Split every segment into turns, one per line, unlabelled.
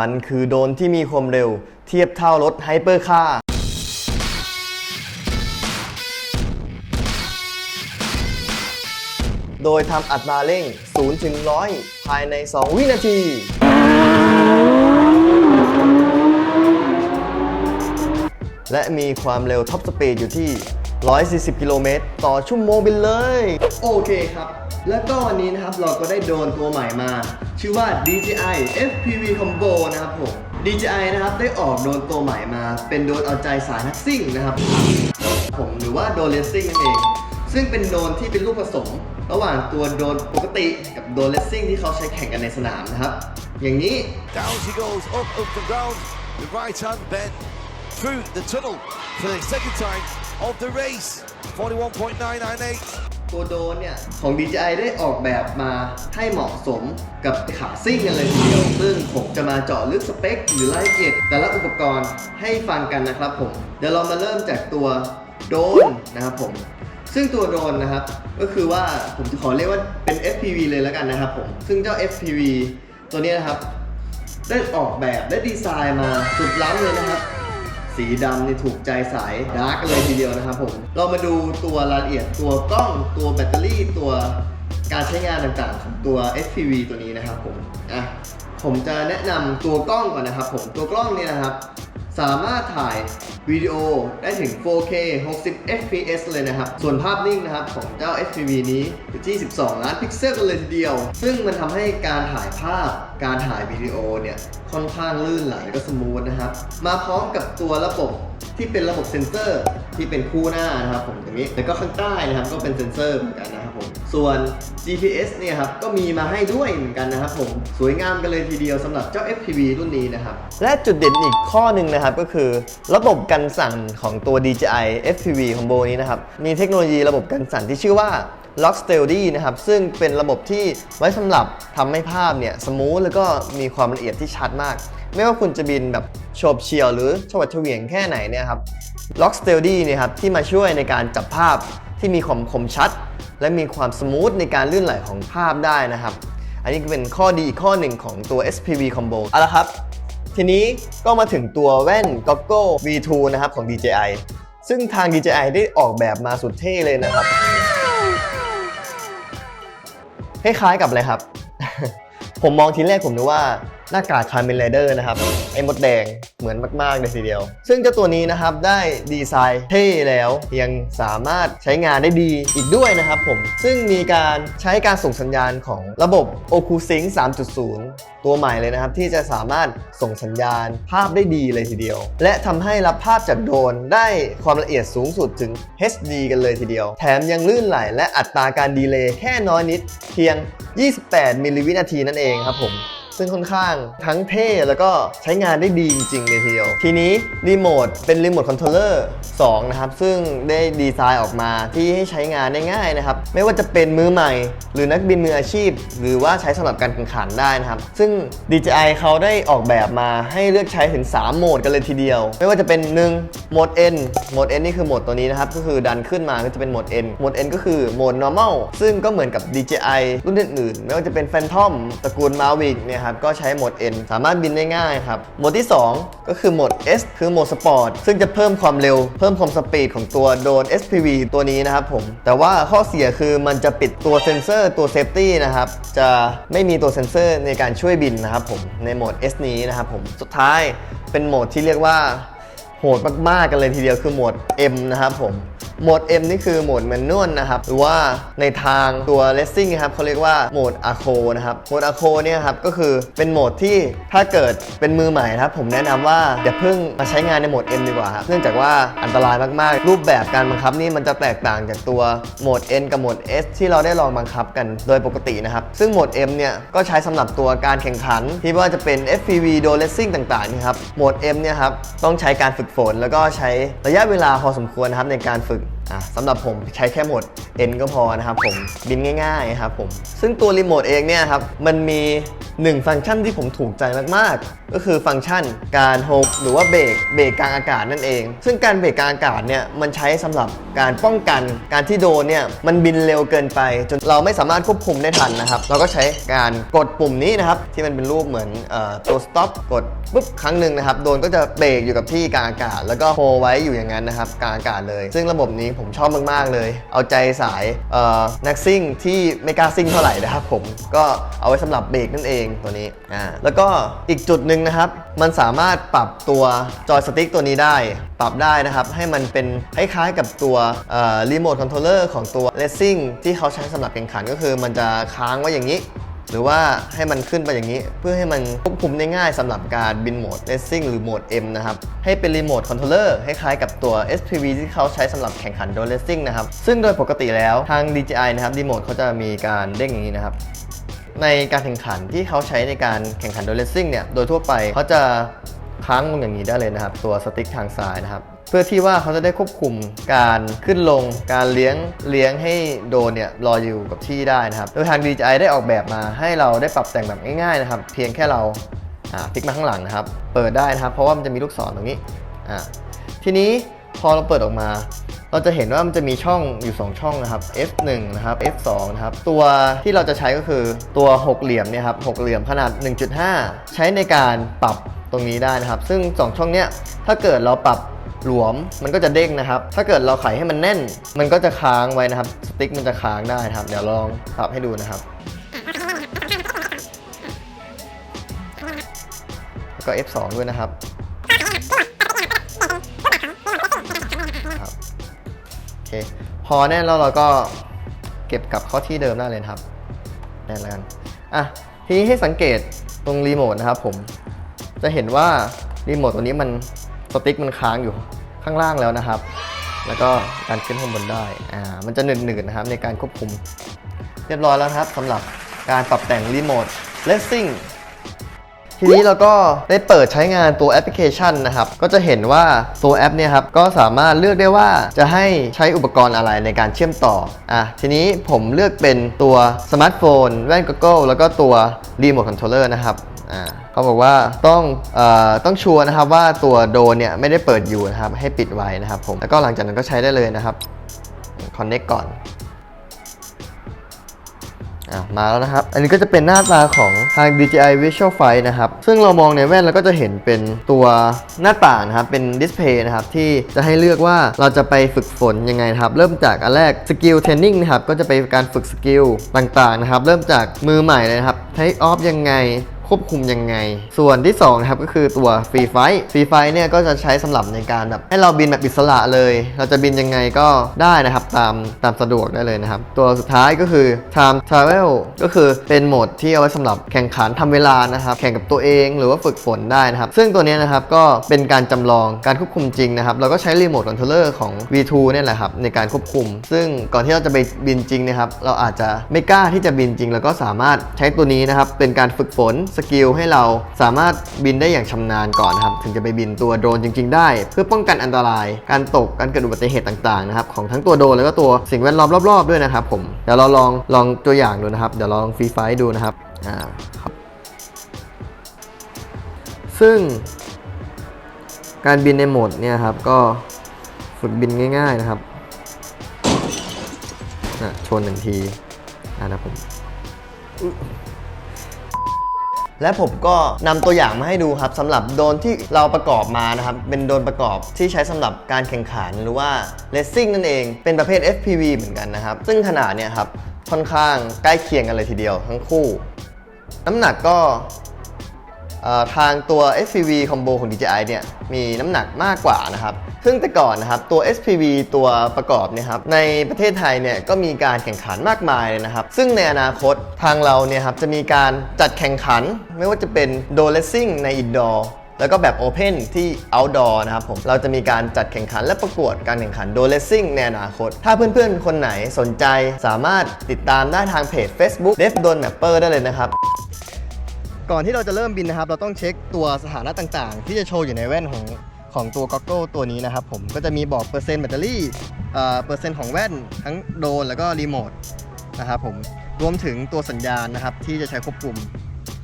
มันคือโดรนที่มีความเร็ว เทียบเท่ารถไฮเปอร์คาร์โดยทำอัตราเร่ง 0 ถึง 100 ภายใน 2 วินาที และมีความเร็วท็อปสปีดอยู่ที่ 140 กิโลเมตรต่อชั่วโมงไปเลย โอเคครับ แล้วก็วันนี้นะครับเราก็ได้โดนตัวใหม่มา ชื่อว่า DJI FPV Combo นะครับผม DJI นะครับได้ออกโดนตัวใหม่มา เป็นโดนเอาใจสายนักซิ่งนะครับ ผมหรือว่าโดนเลสซิ่งนั่นเอง ซึ่งเป็นโดนที่เป็นลูกผสม ระหว่างตัวโดนปกติกับโดนเลสซิ่งที่เขาใช้แข่งกันในสนามนะครับ อย่างนี้
Down she goes, up, up the ground, the right hand bend through the tunnel for the second time of the race. 41.998.
ตัวโดนเนี่ย ของ DJI ได้ออกแบบมาให้เหมาะสมกับขาซิ่งกันเลยทีเดียว ซึ่งผมจะมาเจาะลึกสเปค หรือรายละเอียดแต่ละอุปกรณ์ให้ฟังกันนะครับผม เดี๋ยวเรามาเริ่มจากตัวโดนนะครับผม ซึ่งตัวโดนนะครับ ก็คือว่าผมจะขอเรียกว่าเป็น FPV เลยแล้วกันนะครับผม ซึ่งเจ้า FPV ตัวนี้นะครับ ได้ออกแบบได้ดีไซน์มาสุดล้ำเลยนะครับ สีดำนี่ถูกใจสายดาร์กเลยทีเดียวนะครับผมเรามาดูตัวรายละเอียดตัวกล้องตัวแบตเตอรี่ตัวการใช้งานต่างๆ ของตัว FPV ตัวนี้นะครับผมอะผมจะแนะนำตัวกล้องก่อนนะครับผมตัวกล้องเนี่ยนะครับ สามารถถ่ายวิดีโอได้ถึง 4K 60 fps เลยนะครับ ส่วนภาพนิ่งนะครับของเจ้า SPV นี้อยู่ที่ 12 ล้านพิกเซลกันเลยทีเดียว ซึ่งมันทำให้การถ่ายภาพ การถ่ายวิดีโอเนี่ยค่อนข้างลื่นไหลก็สมูทนะครับ มาพร้อมกับตัวระบบ ที่เป็นระบบเซ็นเซอร์ที่เป็นคู่หน้านะครับผมตรงนี้แล้วก็ข้างใต้นะครับก็เป็นเซ็นเซอร์เหมือนกันนะครับผมส่วน GPS เนี่ยครับก็มีมาให้ด้วยเหมือนกันนะครับผมสวยงามกันเลยทีเดียวสำหรับเจ้า FPV รุ่นนี้นะครับและจุดเด่นอีกข้อหนึ่งนะครับก็คือ ระบบกันสั่นของตัว DJI FPV Combo นี้นะครับมีเทคโนโลยีระบบกันสั่นที่ชื่อว่า Lock Steady นะครับซึ่งเป็นระบบที่ไว้สำหรับทำให้ภาพเนี่ยสมูทแล้วก็มีความละเอียดที่ชัดมาก ไม่ว่าคุณจะบินแบบ โฉบเฉี่ยวหรือชวัดเฉวียงแค่ไหนเนี่ยครับ Lock Steady เนี่ยครับที่มาช่วยในการจับภาพที่มีความคมชัด และมีความสมูทในการลื่นไหลของภาพได้นะครับ อันนี้ก็เป็นข้อดีอีกข้อหนึ่งของตัว SPV Combo เอาละครับ ทีนี้ก็มาถึงตัวแว่น Goggle V2 นะครับของ DJI ซึ่งทาง DJI ได้ออกแบบมาสุดเท่เลยนะครับคล้ายๆกับอะไรครับ ผมมองทีแรกผมนึกว่า หน้ากากคาร์เมนไรเดอร์นะครับไอ้มดแดงเหมือนมากๆเลยทีเดียว ซึ่งเจ้าตัวนี้นะครับได้ดีไซน์เท่แล้วยังสามารถใช้งานได้ดีอีกด้วยนะครับผม ซึ่งมีการใช้การส่งสัญญาณของระบบ OcuSync 3.0 ตัวใหม่เลยนะครับ ที่จะสามารถส่งสัญญาณภาพได้ดีเลยทีเดียว และทำให้รับภาพจากโดรนได้ความละเอียดสูงสุดถึง HD กันเลยทีเดียว แถมยังลื่นไหลและอัตราการดีเลย์แค่น้อยนิดเพียง 28 มิลลิวินาทีนั่นเองครับผม ซึ่งค่อนข้างทั้งเท่แล้วก็ใช้งานได้ดีจริงๆเลยทีเดียว ทีนี้รีโมทเป็นรีโมทคอนโทรลเลอร์2นะครับ ซึ่งได้ดีไซน์ออกมาที่ให้ใช้งานได้ง่ายนะครับ ไม่ว่าจะเป็นมือใหม่ หรือนักบินมืออาชีพ หรือว่าใช้สำหรับการแข่งขันได้นะครับ ซึ่ง DJI เขาได้ออกแบบมาให้เลือกใช้ถึง 3 โหมดกันเลยทีเดียว ไม่ว่าจะเป็น1โหมด N โหมด N นี่คือโหมดตัวนี้นะครับ ก็คือดันขึ้นมาก็จะเป็นโหมด N โหมด N ก็คือโหมด normal ซึ่งก็เหมือนกับ DJI รุ่นอื่นๆไม่ว่าจะเป็น Phantom ตระกูล Mavic เนี่ยครับก็ใช้โหมด N สามารถบินได้ง่ายครับโหมดที่ 2 ก็คือโหมด S คือโหมดสปอร์ตซึ่งจะเพิ่มความเร็วเพิ่มความสปีดของตัวโดรน SPV ตัวนี้นะครับผมแต่ว่าข้อเสียคือมันจะปิดตัวเซ็นเซอร์ตัวเซฟตี้นะครับจะไม่มีตัวเซ็นเซอร์ในการช่วยบินนะครับผมในโหมด S นี้นะครับผมสุดท้ายเป็นโหมดที่เรียกว่า โหดมากๆกันเลยทีเดียวคือโหมด M นะครับผมโหมด M นี่คือโหมดแมนนวลนะครับ หรือว่าในทางตัวเลสซิ่งครับเขาเรียกว่าโหมดอะโคนะครับโหมดอะโคเนี่ยครับก็คือเป็นโหมดที่ถ้าเกิดเป็นมือใหม่นะครับ ผมแนะนำว่าอย่าเพิ่งมาใช้งานในโหมด M ดีกว่าครับเนื่องจากว่าอันตรายมากๆ รูปแบบการบังคับนี่มันจะแตกต่างจากตัวโหมด N กับโหมด S ที่เราได้ลองบังคับกันโดยปกตินะครับ ซึ่งโหมด M เนี่ยก็ใช้สำหรับตัวการแข่งขัน ที่ว่าจะเป็น FPV โดเลสซิ่งต่างๆนะครับโหมด M เนี่ยครับต้องใช้การฝึกฝน แล้วก็ใช้ระยะเวลาพอสมควรนะครับในการฝึกอะสำหรับผมใช้แค่โหมด N ก็พอนะครับผมบินง่ายๆครับผมซึ่งตัวรีโมทเองเนี่ยครับมันมี หนึ่งฟังก์ชันที่ผมถูกใจมากๆ ก็คือฟังก์ชันการโฮกหรือว่าเบรกเบรกกลางอากาศนั่นเอง ซึ่งการเบรกกลางอากาศเนี่ยมันใช้สำหรับการป้องกันการที่โดนเนี่ยมันบินเร็วเกินไป จนเราไม่สามารถควบคุมได้ทันนะครับเราก็ใช้การกดปุ่มนี้นะครับที่มันเป็นรูปเหมือนออตัว stop กดปุ๊บครั้งหนึ่งนะครับโดนก็จะเบรกอยู่กับที่กลางอากาศ แล้วก็โฮไว้อยู่อย่างนั้นนะครับกลางอากาศเลย ซึ่งระบบนี้ผมชอบมากๆเลย เอาใจสายนักซิ่งที่ไม่กล้าซิ่งเท่าไหร่นะครับผมก็เอาไว้สำหรับเบรกนั่นเองตัวนี้อ่าแล้วก็อีกจุดหนึ่งนะครับ มันสามารถปรับตัวจอยสติ๊กตัวนี้ได้ ปรับได้นะครับ ให้มันเป็นคล้ายๆกับตัวรีโมทคอนโทรลเลอร์ของตัวเลสซิ่งที่เขาใช้สำหรับแข่งขันก็คือมันจะค้างไว้อย่างนี้หรือว่าให้มันขึ้นไปอย่างนี้ เพื่อให้มันควบคุมได้ง่ายสำหรับการบินโหมด Racing หรือโหมด M นะครับ ให้เป็นรีโมทคอนโทรลเลอร์คล้ายๆกับตัว SPV ที่เขาใช้สำหรับแข่งขันโดย Racing นะครับ ซึ่งโดยปกติแล้วทาง DJI นะครับรีโมทเขาจะมีการเด้งอย่างนี้นะครับ ในการแข่งขันที่เขาใช้ในการแข่งขันโดย Racing เนี่ยโดยทั่วไปเขาจะค้างลงอย่างนี้ได้เลยนะครับ ตัวสติ๊กทางซ้ายนะครับ เพื่อที่ว่าเขาจะได้ควบคุมการขึ้นลงการเลี้ยงเลี้ยงให้โดรนเนี่ยลออยู่กับที่ได้นะครับ โดยทาง DJI ได้ออกแบบมาให้เราได้ปรับแต่งแบบง่ายๆนะครับ เพียงแค่เราพลิกมาข้างหลังนะครับ เปิดได้นะครับ เพราะว่ามันจะมีลูกศรตรงนี้ทีนี้พอเราเปิดออกมา เราจะเห็นว่ามันจะมีช่องอยู่ 2 ช่องนะครับ F1 นะครับ F2 นะครับ ตัวที่เราจะใช้ก็คือตัวหกเหลี่ยมเนี่ยครับหกเหลี่ยมขนาด 1.5 ใช้ในการปรับตรงนี้ได้นะครับ ซึ่ง 2 ช่องเนี้ยถ้าเกิดเราปรับหลวมมันก็จะเด้งนะครับ ถ้าเกิดเราไขให้มันแน่น มันก็จะค้างไว้นะครับ สติ๊กมันจะค้างได้ครับ เดี๋ยวลองปรับให้ดูนะครับ แล้วก็ F2 ด้วยนะครับ อแน่นแล้วเราก็เก็บกลับเข้าที่เดิมได้เลยครับแน่นแล้วกันอะทีนี้ให้สังเกตตรงรีโมทนะครับผมจะเห็นว่ารีโมทตัวนี้มันสติ๊กมันค้างอยู่ข้างล่างแล้วนะครับ แล้วก็การขึ้นข้างบนได้อ่ามันจะหนืดๆนะครับในการควบคุม เรียบร้อยแล้วครับสำหรับการปรับแต่งรีโมทเลสซิ่ง ทีนี้เราก็ได้เปิดใช้งานตัวแอปพลิเคชันนะครับ ก็จะเห็นว่าตัวแอปเนี่ยครับก็สามารถเลือกได้ว่าจะให้ใช้อุปกรณ์อะไรในการเชื่อมต่ออะทีนี้ผมเลือกเป็นตัวสมาร์ทโฟนแว่น Google แล้วก็ตัวรีโมทคอนโทรลเลอร์นะครับอ่าเขาบอกว่าต้องเอ่อต้องชัวร์นะครับว่าตัวโดนเนี่ยไม่ได้เปิดอยู่นะครับให้ปิดไว้นะครับผมแล้วก็หลังจากนั้นก็ใช้ได้เลยนะครับ connect ก่อน อะมาแล้วนะครับ อันนี้ก็จะเป็นหน้าตาของทาง DJI Visual Fight นะครับ ซึ่งเรามองในแว่นเราก็จะเห็นเป็นตัวหน้าต่างนะครับ เป็นดิสเพย์นะครับ ที่จะให้เลือกว่าเราจะไปฝึกฝนยังไงครับ เริ่มจากอันแรกสกิลเทรนนิ่งนะครับ ก็จะไปการฝึกสกิลต่างๆนะครับ เริ่มจากมือใหม่เลยครับ ใช้ออฟยังไง ควบคุมยังไง ส่วนที่2นะครับก็คือตัวฟรีไฟฟรีไฟเนี่ยก็จะใช้สำหรับในการแบบให้เราบินแบบอิสระเลย เราจะบินยังไงก็ได้นะครับตามตามสะดวกได้เลยนะครับ ตัวสุดท้ายก็คือ time travel ก็คือเป็นโหมดที่เอาไว้สำหรับแข่งขันทำเวลานะครับ แข่งกับตัวเองหรือว่าฝึกฝนได้นะครับ ซึ่งตัวนี้นะครับก็เป็นการจำลองการควบคุมจริงนะครับเราก็ใช้รีโมทคอนโทรลเลอร์ของ V2 เนี่ยแหละครับในการควบคุม ซึ่งก่อนที่เราจะไปบินจริงนะครับเราอาจจะไม่กล้าที่จะบินจริง แล้วก็สามารถใช้ตัวนี้นะครับเป็นการฝึกฝนสกิลให้เราสามารถบินได้อย่างชำนาญก่อนนะครับ ถึงจะไปบินตัวโดรนจริง ๆ ได้ เพื่อป้องกันอันตราย การตกการเกิดอุบัติเหตุต่างๆนะครับของทั้งตัวโดรนแล้วก็ตัวสิ่งแวดล้อมรอบๆด้วยนะครับผมเดี๋ยวเราลองลองตัวอย่างดูนะครับเดี๋ยวลองฟรีไฟดูนะครับอ่าครับซึ่งการบินในโหมดเนี่ยครับก็ฝึกบินง่าย ๆนะครับอะชนหนึ่งทีอะนะผม และผมก็นำตัวอย่างมาให้ดูครับสำหรับโดรนที่เราประกอบมานะครับ เป็นโดรนประกอบที่ใช้สำหรับการแข่งขันหรือว่าเลสซิ่งนั่นเอง เป็นประเภท FPV เหมือนกันนะครับ ซึ่งขนาดเนี่ยครับค่อนข้างใกล้เคียงกันเลยทีเดียวทั้งคู่ น้ำหนักก็ ทางตัว SPV Combo ของ DJI เนี่ยมีน้ำหนักมากกว่านะครับ ซึ่งแต่ก่อนนะครับตัว SPV ตัวประกอบเนี่ยครับในประเทศไทยเนี่ยก็มีการแข่งขันมากมายเลยนะครับ ซึ่งในอนาคตทางเราเนี่ยครับจะมีการจัดแข่งขันไม่ว่าจะเป็นโดเลสซิ่งในอินดอร์แล้วก็แบบ Open ที่ Outdoor นะครับผม เราจะมีการจัดแข่งขันและประกวดการแข่งขันโดเลสซิ่งในอนาคต ถ้าเพื่อนๆ คนไหนสนใจสามารถติดตามได้ทางเพจ Facebook d e f d o n Mapper ได้เลยนะครับ ก่อนที่เราจะเริ่มบินนะครับ เราต้องเช็คตัวสถานะต่างๆ ที่จะโชว์อยู่ในแว่นของของตัว Goggle ตัวนี้นะครับผมก็จะมีบอกเปอร์เซ็นต์แบตเตอรี่เอ่อเปอร์เซ็นต์ของแว่นทั้งโดนแล้วก็รีโมทนะครับผมรวมถึงตัวสัญญาณนะครับที่จะใช้ควบคุม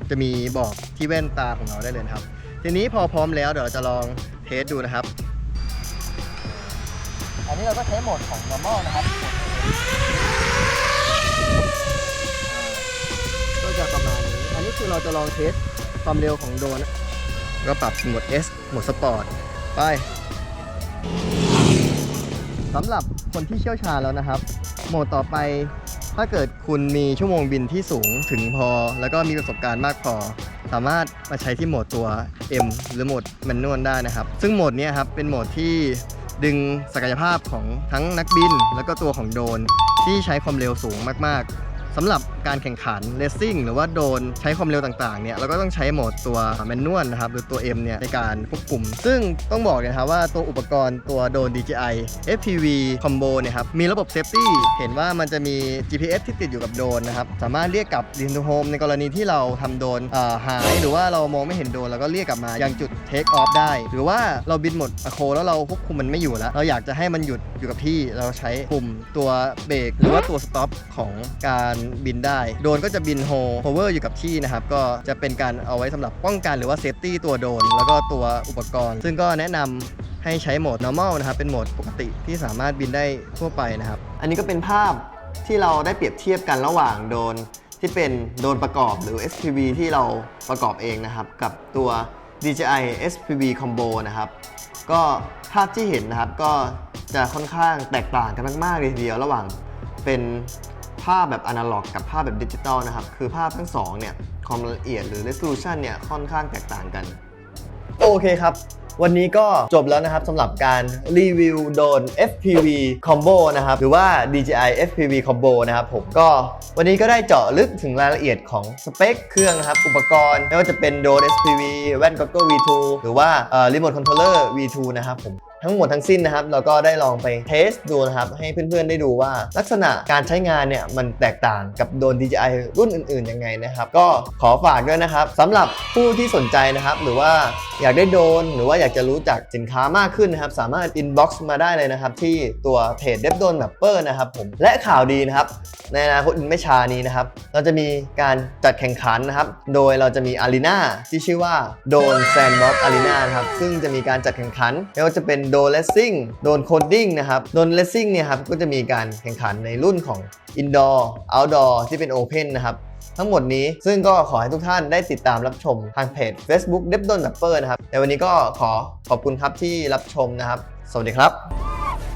จะมีบอกที่แว่นตาของเราได้เลยครับ ทีนี้พอพร้อมแล้วเดี๋ยวเราจะลองเทสดูนะครับ อันนี้เราก็ใช้โหมดของ normal นะครับก็จะประมาณนี้ อันนี้คือ เราจะลองเทสความเร็วของโดนก็ปรับโหมด S โหมดสปอร์ตไปสำหรับคนที่เชี่ยวชาญแล้วนะครับ โหมดต่อไปถ้าเกิดคุณมีชั่วโมงบินที่สูงถึงพอ แล้วก็มีประสบการณ์มากพอ สามารถมาใช้ที่โหมดตัว M หรือโหมดแมนนวลได้นะครับ ซึ่งโหมดนี้ครับเป็นโหมดที่ดึงศักยภาพของทั้งนักบิน แล้วก็ตัวของโดรนที่ใช้ความเร็วสูงมาก ๆสำหรับ การแข่งขันเลสซิ่งหรือว่าโดนใช้ความเร็วต่างๆเนี่ยเราก็ต้องใช้โหมดตัวแมนนวลนะครับหรือตัว M เนี่ยในการควบคุม ซึ่งต้องบอกเลยครับว่าตัวอุปกรณ์ตัวโดน DJI FPV Combo เนี่ยครับมีระบบเซฟตี้เห็นว่ามันจะมี GPS ที่ติดอยู่กับโดนนะครับสามารถเรียกกลับ Return to Home ในกรณีที่เราทำโดนหาย หรือว่าเรามองไม่เห็นโดนเราก็เรียกกลับมายังจุด Take Off ได้ หรือว่าเราบินหมดอะโคแล้วเราควบคุมมันไม่อยู่แล้ว เราอยากจะให้มันหยุดอยู่กับที่เราใช้ปุ่มตัวเบรกหรือว่าตัวสต็อปของการบินได้โดนก็จะบินโฮโฮเวอร์อยู่กับที่นะครับ ก็จะเป็นการเอาไว้สำหรับป้องกันหรือว่าเซฟตี้ตัวโดน แล้วก็ตัวอุปกรณ์ ซึ่งก็แนะนำให้ใช้โหมด normal นะครับ เป็นโหมดปกติที่สามารถบินได้ทั่วไปนะครับ อันนี้ก็เป็นภาพที่เราได้เปรียบเทียบกันระหว่างโดนที่เป็นโดนประกอบหรือ SPV ที่เราประกอบเองนะครับ กับตัว DJI SPV Combo นะครับ ก็ภาพที่เห็นนะครับก็จะค่อนข้างแตกต่างกันมากๆเลยทีเดียวระหว่างเป็นาพแบบอนาล็อกกับภาพแบบดิจิตอลนะครับ คือภาพทั้งสองเนี่ยความละเอียดหรือ resolution เนี่ยค่อนข้างแตกต่างกัน โอเคครับ วันนี้ก็จบแล้วนะครับสำหรับการรีวิวโดน FPV Combo นะครับ หรือว่า DJI FPV Combo นะครับผมก็วันนี้ก็ได้เจาะลึกถึงรายละเอียดของสเปคเครื่องนะครับ อุปกรณ์ ไม่ว่าจะเป็นโดน SPV แว่น Goggle V2 หรือว่ารีโมทคอนโทรลเลอร์ V2 นะครับผม ทั้งหมดทั้งสิ้นนะครับ เราก็ได้ลองไปเทสดูนะครับ ให้เพื่อนๆได้ดูว่า ลักษณะการใช้งานเนี่ยมันแตกต่างกับโดรน DJI รุ่นอื่นๆยังไงนะครับ ก็ขอฝากด้วยนะครับสำหรับผู้ที่สนใจนะครับ หรือว่าอยากได้โดรนหรือว่าอยากจะรู้จักสินค้ามากขึ้นนะครับ สามารถ inbox มาได้เลยนะครับ ที่ตัวเพจ d e v d o n Mapper นะครับผมและข่าวดีนะครับ ในอนาคตอีกไม่ช้านี้นะครับ เราจะมีการจัดแข่งขันนะครับ โดยเราจะมีอารีนาที่ชื่อว่าโดนแซนบ็อกอารีนานะครับซึ่งจะมีการจัดแข่งขันไม่ว่าจะเป็นโดนเลสซิ่งโดนโคดดิ้งนะครับโดนเลสซิ่งเนี่ยครับก็จะมีการแข่งขันในรุ่นของอินดอร์เอาท์ดอร์ที่เป็นโอเพนนะครับทั้งหมดนี้ซึ่งก็ขอให้ทุกท่านได้ติดตามรับชมทางเพจ Facebook d e p d o n Mapper นะครับในวันนี้ก็ขอขอบคุณครับที่รับชมนะครับ สวัสดีครับ